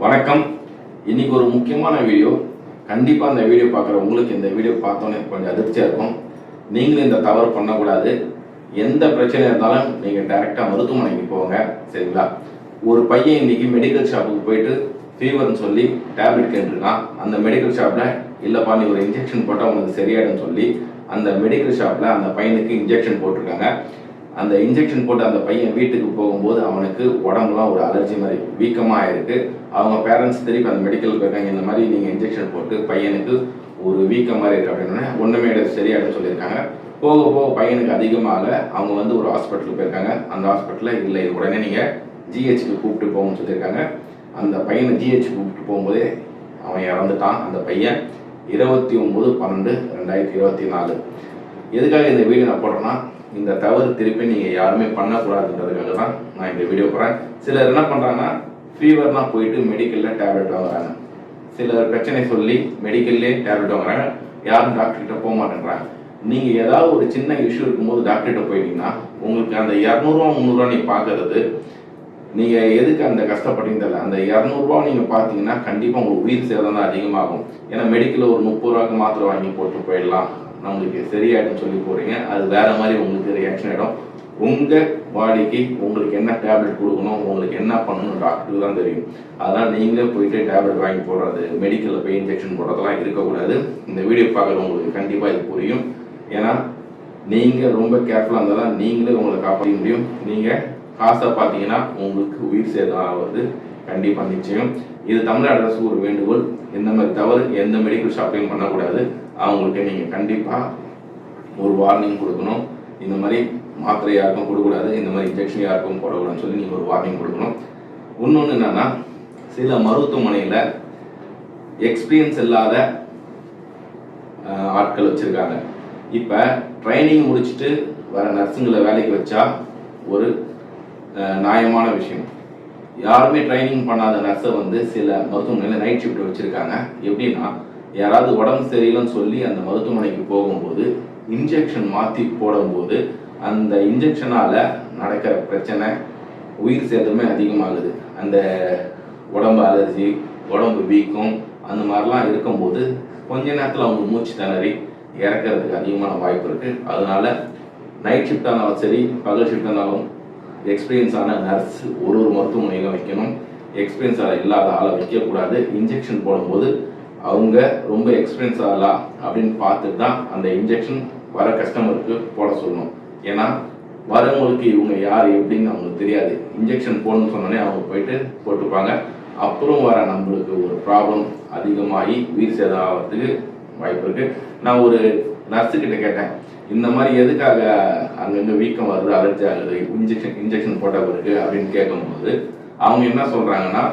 வணக்கம். இன்னைக்கு ஒரு முக்கியமான வீடியோ. கண்டிப்பாக அந்த வீடியோ பார்க்குற உங்களுக்கு இந்த வீடியோ பார்த்தோன்னே கொஞ்சம் அதிர்ச்சியாக இருக்கும். நீங்களும் இந்த தவறு பண்ணக்கூடாது. எந்த பிரச்சனை இருந்தாலும் நீங்கள் டைரெக்டாக மருத்துவமனைக்கு போங்க. சரிங்களா? ஒரு பையன் இன்னைக்கு மெடிக்கல் ஷாப்புக்கு போயிட்டு ஃபீவர்னு சொல்லி டேப்லெட் கேட்டுருக்கான். அந்த மெடிக்கல் ஷாப்பில் இல்லைப்பா நீ ஒரு இன்ஜெக்ஷன் போட்டால் உனக்கு சரியாயிடும் சொல்லி அந்த மெடிக்கல் ஷாப்பில் அந்த பையனுக்கு இன்ஜெக்ஷன் போட்டிருக்காங்க. அந்த இன்ஜெக்ஷன் போட்டு அந்த பையன் வீட்டுக்கு போகும்போது அவனுக்கு உடம்புலாம் ஒரு அலர்ஜி மாதிரி வீக்கமாக ஆயிருக்கு. அவங்க பேரண்ட்ஸ் திருப்பி அந்த மெடிக்கல் போயிருக்காங்க. இந்த மாதிரி நீங்கள் இன்ஜெக்ஷன் போட்டு பையனுக்கு ஒரு வீக்கம் மாதிரி இருக்குது அப்படின்னா ஒன்றுமே சரியாயிடும் சொல்லியிருக்காங்க. போக போக பையனுக்கு அதிகமாக அவங்க வந்து ஒரு ஹாஸ்பிட்டலுக்கு போயிருக்காங்க. அந்த ஹாஸ்பிட்டலில் இல்லை உடனே நீங்கள் ஜிஹெச்சுக்கு கூப்பிட்டு போகணும்னு சொல்லியிருக்காங்க. அந்த பையனை ஜிஹெச் கூப்பிட்டு போகும்போதே அவன் இறந்துட்டான். அந்த பையன் இருபத்தி ஒம்பது பன்னெண்டு ரெண்டாயிரத்தி இருபத்தி நாலு. எதுக்காக இந்த வீடியோ நான் போடுறேன்னா இந்த தவறு திருப்பி நீங்கள் யாருமே பண்ணக்கூடாதுன்றதுக்காக தான் நான் இந்த வீடியோ போகிறேன் சிலர் என்ன பண்ணுறாங்கன்னா ஃபீவர்னால் போயிட்டு மெடிக்கலில் டேப்லெட் வாங்குறாங்க. சிலர் பிரச்சனை சொல்லி மெடிக்கல்லே டேப்லெட் வாங்குறாங்க. யாரும் டாக்டர்கிட்ட போக மாட்டேங்கிறாங்க நீங்கள் ஏதாவது ஒரு சின்ன இஷ்யூ இருக்கும்போது டாக்டர்கிட்ட போயிட்டீங்கன்னா உங்களுக்கு அந்த இரநூறுவா முந்நூறுவா நீ பார்க்கறது நீங்கள் எதுக்கு அந்த கஷ்டப்பட்டீங்க தெரியல. அந்த இரநூறுவா நீங்கள் பார்த்தீங்கன்னா கண்டிப்பாக உங்களுக்கு உயிர் சேதம் தான் அதிகமாகும். ஏன்னா மெடிக்கலில் ஒரு முப்பது ரூபாய்க்கு மாத்திரை வாங்கி போட்டு போயிடலாம். நம்மளுக்கு சரியாயிடும் சொல்லி போகிறீங்க அது வேற மாதிரி உங்களுக்கு ரியாக்ஷன் ஆகிடும் உங்கள் பாடிக்கு உங்களுக்கு என்ன டேப்லெட் கொடுக்கணும் உங்களுக்கு என்ன பண்ணணும் டாக்டருக்கு தான் தெரியும். அதனால் நீங்களே போயிட்டு டேப்லெட் வாங்கி போடுறது மெடிக்கலில் போய் இன்ஜெக்ஷன் போடுறதெல்லாம் இருக்கக்கூடாது. இந்த வீடியோ பார்க்குறவங்களுக்கு கண்டிப்பாக இது புரியும். ஏன்னா நீங்கள் ரொம்ப கேர்ஃபுல்லாக இருந்தால் தான் நீங்களே உங்களை காப்பாற்ற முடியும். நீங்கள் காசை பார்த்தீங்கன்னா உங்களுக்கு உயிர் சேதம் ஆகுது. கண்டிப்பாக நிச்சயம். இது தமிழ்நாடு அரசு ஒரு வேண்டுகோள். இந்த மாதிரி தவறு எந்த மெடிக்கல் ஷாப்பிங் பண்ணக்கூடாது அவங்களுக்கு நீங்கள் கண்டிப்பாக ஒரு வார்னிங் கொடுக்கணும். இந்த மாதிரி மாத்திரை யாருக்கும் கொடுக்கக்கூடாது இந்த மாதிரி இன்ஜெக்ஷன் யாருக்கும் போடக்கூடாதுன்னு சொல்லி நீங்கள் ஒரு வார்னிங் கொடுக்கணும். இன்னொன்று என்னன்னா சில மருத்துவமனையில் எக்ஸ்பீரியன்ஸ் இல்லாத ஆட்கள் வச்சுருக்காங்க. இப்போ ட்ரைனிங் முடிச்சுட்டு வர நர்ஸுங்களை வேலைக்கு வச்சா ஒரு நியாயமான விஷயம். யாருமே ட்ரைனிங் பண்ணாத நர்ஸை வந்து சில மருத்துவமனையில் நைட் ஷிஃப்ட் வச்சுருக்காங்க. எப்படின்னா யாராவது உடம்பு சரியில்லைன்னு சொல்லி அந்த மருத்துவமனைக்கு போகும்போது இன்ஜெக்ஷன் மாற்றி போடும்போது அந்த இன்ஜெக்ஷனால் நடக்கிற பிரச்சனை உயிர் சேதமே அதிகமாகுது. அந்த உடம்பு அலர்ஜி உடம்பு வீக்கம் அந்த மாதிரிலாம் இருக்கும்போது கொஞ்ச நேரத்தில் அவங்க மூச்சு திணறி இறக்கிறதுக்கு அதிகமான வாய்ப்பு இருக்குது அதனால நைட் ஷிஃப்டாக இருந்தாலும் சரி பகல் ஷிஃப்டாக எக்ஸ்பீரியன்ஸான நர்ஸ் ஒரு ஒரு மருத்துவமனையில் வைக்கணும். எக்ஸ்பீரியன்ஸ் ஆள இல்லாத ஆளை வைக்கக்கூடாது. இன்ஜெக்ஷன் போடும்போது அவங்க ரொம்ப எக்ஸ்பீரியன்ஸ் ஆகலாம் அப்படின்னு பார்த்துட்டு தான் அந்த இன்ஜெக்ஷன் வர கஸ்டமருக்கு போட சொல்லணும். ஏன்னா வரவங்களுக்கு இவங்க யார் எப்படின்னு அவங்களுக்கு தெரியாது. இன்ஜெக்ஷன் போடணும்னு சொன்னோடனே அவங்க போயிட்டு போட்டுப்பாங்க. அப்புறம் வர நம்மளுக்கு ஒரு ப்ராப்ளம் அதிகமாகி உயிர் சேதம் ஆகிறதுக்கு வாய்ப்பு இருக்குது நான் ஒரு நர்ஸு கிட்ட கேட்டேன் இந்த மாதிரி எதுக்காக அங்கங்க வீக்கம் வருது அலர்ஜி ஆகுது இன்ஜெக்ஷன் இன்ஜெக்ஷன் போட்ட பிறகு அப்படின்னு கேட்கும்போது அவங்க என்ன சொல்றாங்கன்னா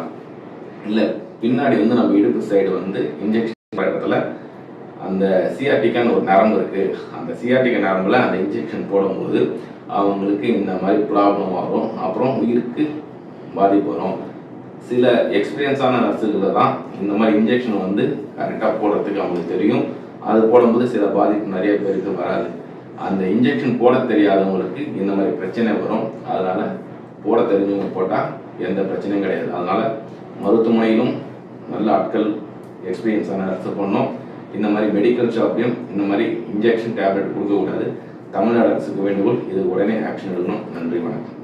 இல்லை பின்னாடி வந்து நம்ம இடுப்பு சைடு வந்து இன்ஜெக்ஷன் இடத்துல அந்த சிஆர்டிக்கான ஒரு நரம்பு இருக்கு. அந்த சிஆர்டிக்க நரம்புல அந்த இன்ஜெக்ஷன் போடும்போது அவங்களுக்கு இந்த மாதிரி ப்ராப்ளம் வரும். அப்புறம் உயிருக்கு பாதிப்பு வரும். சில எக்ஸ்பீரியன்ஸான நர்ஸுகளை தான் இந்த மாதிரி இன்ஜெக்ஷன் வந்து கரெக்டாக போடுறதுக்கு அவங்களுக்கு தெரியும். அது போடும்போது சில பாதிப்பு நிறைய பேருக்கு வராது. அந்த இன்ஜெக்ஷன் போட தெரியாதவங்களுக்கு இந்த மாதிரி பிரச்சனை வரும். அதனால போட தெரிஞ்சவங்க போட்டால் எந்த பிரச்சனையும் கிடையாது. அதனால மருத்துவமனையிலும் நல்ல ஆட்கள் எக்ஸ்பீரியன்ஸான நர்ஸ் பண்ணோம் இந்த மாதிரி மெடிக்கல் ஷாப்லையும் இந்த மாதிரி இன்ஜெக்ஷன் டேப்லெட் கொடுக்கக்கூடாது. தமிழ்நாடு அரசுக்கு வேண்டுகோள் இது உடனே ஆக்ஷன் எடுக்கணும். நன்றி வணக்கம்.